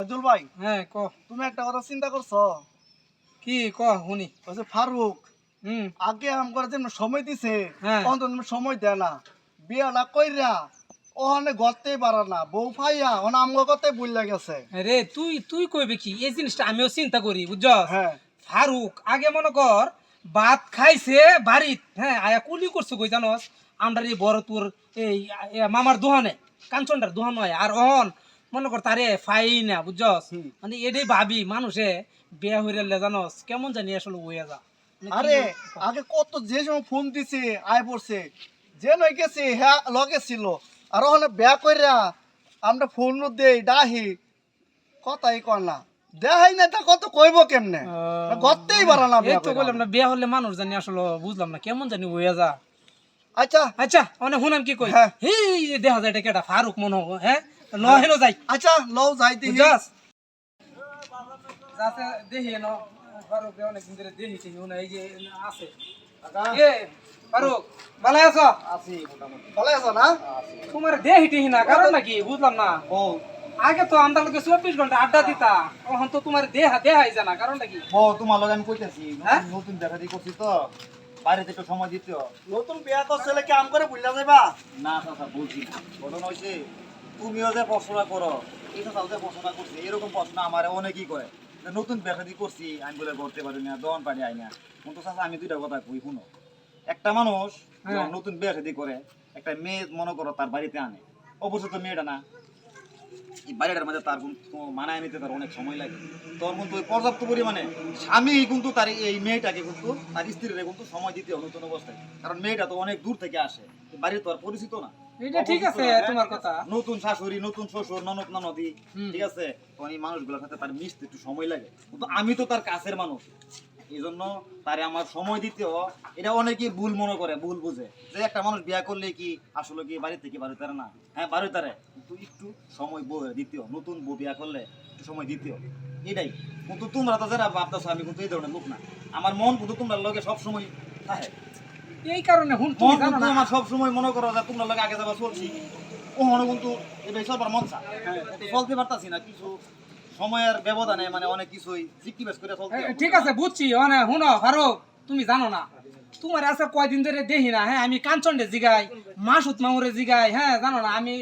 ফজল ভাই হ্যাঁ ক। তুমি একটা কথা চিন্তা করছ? কি ওই ফারুক হুম। আগে আম করে সময় দিছে হ্যাঁ। সময় দেয় না। বিয়াটা কইরা ওখানে গড়তেই পারে না। বউ ফাইয়া ওখানে আমগো করতে বুঝলা গেছে। রে তুই তুই কইবে কি? এই জিনিসটা আমিও চিন্তা করি বুঝছস? হ্যাঁ। ফারুক আগে মনে কর ভাত খাইছে বাড়িত হ্যাঁ আয়া কুলি করছে কই জানস? আমরা এই বড় তোর এই মামার দোহানে কাঞ্চনটার দোহান হয়। আর অহন মনে কর তারে ফাই না বুঝছস। মানে এটাই ভাবি মানুষে বিয়া হইলে জানস কেমন জানি আসলে হইয়া যা। মানে আরে আগে কত যে সময় ফোন দিছে আয় পড়ছে যে নই গেছে হ্যাঁ লগে ছিল। আর ওখানে বিয়া কইরা আমরা ফোন দেই ডাহি কথাই কর না। দেখাই না তা কত কইব কেমনে? গড়তেই পারে না এই বিয়া তো বললাম না বিয়া হলে মানুষ জানি আসলে বুঝলাম না কেমন জানি হইয়া যা। আচ্ছা। আচ্ছা অনেক শুনাম কি কই? হ্যাঁ। এই যে দেখা যায় এটা কেটা ফারুক মনে হব হ্যাঁ লহেনো যাই। আচ্ছা লও যাই দিহি বুঝছস যাতে দেখি ন ফারুক রে অনেক দিন ধরে দেখি এই যে আছে। এ ফারুক ভালো আছো? আছি মোটামুটি। ভালো আছো না? তোমার দেখি না কারণ নাকি বুঝলাম না। ও আগে তো আমরা লোকে চব্বিশ ঘণ্টা আড্ডা দিতা এখন তো তোমার দেহা দেহাই জানা কারণ নাকি? ও তোমার লগে আমি কইতাছি হ্যাঁ? নতুন- নতুন দেখা দিয়ে করছি তো বাইরেতে একটু সময় দিতে। নতুন বিয়া করছিলে কি আম করে বুঝলা যাইবা? না বলছি না। ঘটনা হয়েছে তুমিও যে পড়াশোনা করো যে পড়াশোনা করছে এরকম প্রশ্ন আমার অনেকেই করে। নতুন দেখা দিয়ে করছি আমি বলে করতে পারি না দন আই না। কিন্তু চাচা আমি দুইটা কথা কই শুনো। একটা মানুষ হ্যাঁ। নতুন বিয়ে শাদী করে একটা মেয়ে মনে করো তার বাড়িতে আনে। অবশ্যই তো মেয়েটা না। এই বাড়িটার মধ্যে তার কিন্তু মানায় নিতে তার অনেক সময় লাগে। তোর কিন্তু পর্যাপ্ত পরিমাণে স্বামী কিন্তু তার এই মেয়েটাকে কিন্তু তার স্ত্রীরে কিন্তু সময় দিতে হবে নতুন অবস্থায়। কারণ মেয়েটা তো অনেক দূর থেকে আসে বাড়ির তো আর পরিচিত না। এটা ঠিক আছে তোমার কথা। নতুন শাশুড়ি নতুন শ্বশুর ননদ ননদি ঠিক আছে? তখন এই মানুষগুলোর সাথে তার মিশতে একটু সময় লাগে। কিন্তু আমি তো তার কাছের মানুষ। এই জন্য তারে আমার সময় দিতেও এটা অনেকেই ভুল মনে করে ভুল বুঝে। যে একটা মানুষ বিয়া করলে কি আসলে কি বাড়ি থেকে বাড়ি তারে না? হ্যাঁ বাড়ি তারে কিন্তু একটু সময় বউ দিতেও নতুন বউ বিয়া করলে একটু সময় দিতেও এটাই। কিন্তু তোমরা তো যারা ভাবতেছো আমি কিন্তু এই ধরনের লোক না। আমার মন কিন্তু তোমরা লোকে সবসময় থাকে। এই কারণে হুন তুমি জানো না? আমার সবসময় মনে করো যে তোমরা লাগে আগে যাবা চলছি। ওখানে কিন্তু এটাই সবার মন চা চলতে পারতাছি না কিছু সময়ের ব্যবধানে মানে অনেক কিছুই সিকিবাস করে চলতে ঠিক আছে বুঝছি। মানে শুনো ফারুক তুমি জানো না তোমার আছে কয়দিন ধরে দেখি না হ্যাঁ? আমি কাঞ্চন্ডে জিগাই মাসুদ মামুরে জিগাই হ্যাঁ? জানো না আমি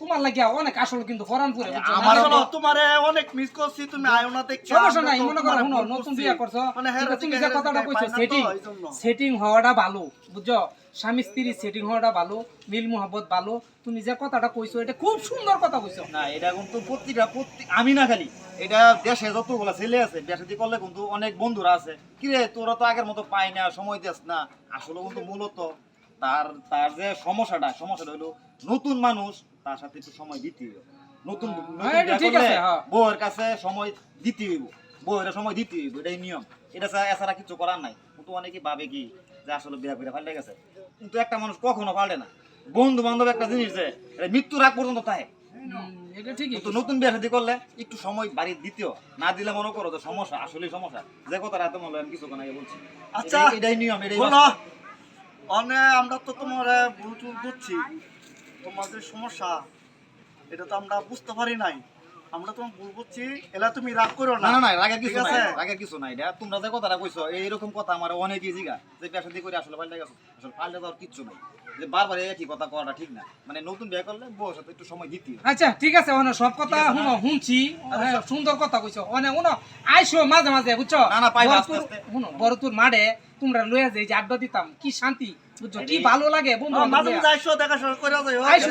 তোমার লাগিয়া অনেক আসল কিন্তু ফরান তোমারে অনেক মিস করছি তুমি আয়ো না দেখে সমস্যা নাই মনে করো শুনো নতুন বিয়া করছ মানে হ্যাঁ তুমি যে কথাটা পাই কইছো সেটিং সেটিং হওয়াটা ভালো বুঝছ? স্বামী স্ত্রী সেটিং হওয়াটা ভালো মিল মোহাব্বত ভালো তুমি যে কথাটা কইছো এটা খুব সুন্দর কথা কইছো। না এটা কিন্তু প্রতিটা প্রতি আমি না খালি এটা দেশে যতগুলো ছেলে আছে দেশে করলে কিন্তু অনেক বন্ধুরা আছে। কিরে তোরা তো আগের মতো পাই না সময় দিস না। আসলে কিন্তু মূলত তার তার যে সমস্যাটা সমস্যাটা হলো নতুন মানুষ তার সাথে একটু সময় দিতে হবে। নতুন নতুন হ্যাঁ, এটা বিয়ে ঠিক আছে, হ্যাঁ। বউয়ের কাছে সময় দিতে হইব। বউয়ের সময় দিতে হইব এটাই নিয়ম। এটা ছাড়া এছাড়া কিছু করার নাই। কিন্তু অনেকে ভাবে কি যে আসলে বিয়া করে পাল্টে গেছে। কিন্তু একটা মানুষ কখনো পাল্টে না। বন্ধু বান্ধব একটা জিনিস যে মৃত্যুর আগ পর্যন্ত থাকে হুম, এটা ঠিকই। নতুন বিয়ে শাদী করলে একটু সময় বাড়ি দিতেও না দিলে মনে করো যে সমস্যা আসলে সমস্যা। যে কথা এত মনে হয় আমি কিছু আগে বলছি। আচ্ছা। এটাই- নিয়ম এটাই। অনে, আমরা তো তোমার ভুল টুল বুঝছি। তোমার সমস্যা, এটা তো আমরা বুঝতে পারি নাই। আমরা তোমার ভুল বুঝছি এলা তুমি রাগ করো না। না না না রাগের কিছু নাই রাগের কিছু নাই এটা তোমরা যে কথাটা কইছো এইরকম কথা আমার অনেকই জিগা যে বিয়ে শাদী করে আসলে পাল্টে গেছো আসলে পাল্টে দেওয়ার কিচ্ছু নাই। যে বারবার একই কথা করাটা ঠিক না। মানে নতুন বিয়ে করলে বউর সাথে একটু সময় দিতে আচ্ছা ঠিক আছে অনে সব কথা শুনো শুনছি হ্যাঁ, সুন্দর কথা কইছো। অনে শুনো আইসো মাঝে মাঝে বুঝছ? না, না, পাইবা আস্তে বড়তুর- আস্তে। শুনো বড়তুর মাঠে তোমরা লইয়া যাই যে আড্ডা দিতাম কি শান্তি বুঝছ? কি ভালো লাগে বন্ধু মাঝে মাঝে আইসো দেখাশোনা করে যাই আইসো,